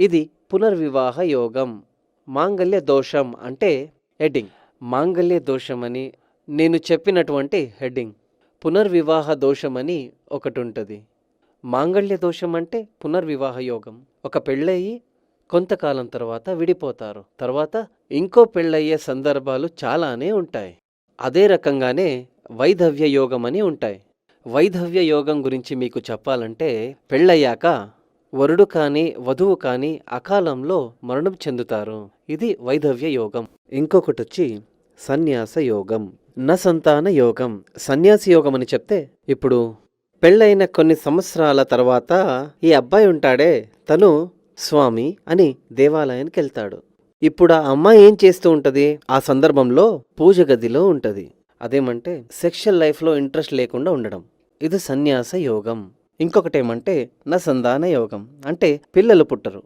ఇది పునర్వివాహ యోగం. మాంగళ్య దోషం అంటే హెడ్డింగ్. మాంగళ్య దోషమని నేను చెప్పినటువంటి హెడ్డింగ్. పునర్వివాహ దోషమని ఒకటి ఉంటుంది మాంగళ్య దోషం అంటే పునర్వివాహ యోగం. ఒక పెళ్ళయి కొంతకాలం తర్వాత విడిపోతారు. తర్వాత ఇంకో పెళ్ళయ్యే సందర్భాలు చాలానే ఉంటాయి. అదే రకంగానే వైధవ్య యోగం అని ఉంటాయి. వైధవ్య యోగం గురించి మీకు చెప్పాలంటే పెళ్ళయ్యాక వరుడు కానీ వధువు కానీ అకాలంలో మరణం చెందుతారు. ఇది వైధవ్య యోగం. ఇంకొకటి వచ్చి సన్యాస యోగం. న సంతాన యోగం. సన్యాసి యోగం అని చెప్తే ఇప్పుడు పెళ్ళైన కొన్ని సంవత్సరాల తర్వాత ఈ అబ్బాయి ఉంటాడే తను స్వామి అని దేవాలయానికి వెళ్తాడు. ఇప్పుడు ఆ అమ్మాయి ఏం చేస్తూ ఉంటుంది? ఆ సందర్భంలో పూజ గదిలో ఉంటుంది. అదేమంటే సెక్షువల్ లైఫ్లో ఇంట్రెస్ట్ లేకుండా ఉండడం. ఇది సన్యాస యోగం. ఇంకొకటి ఏమంటే నా సంధాన యోగం. అంటే పిల్లలు పుట్టరు.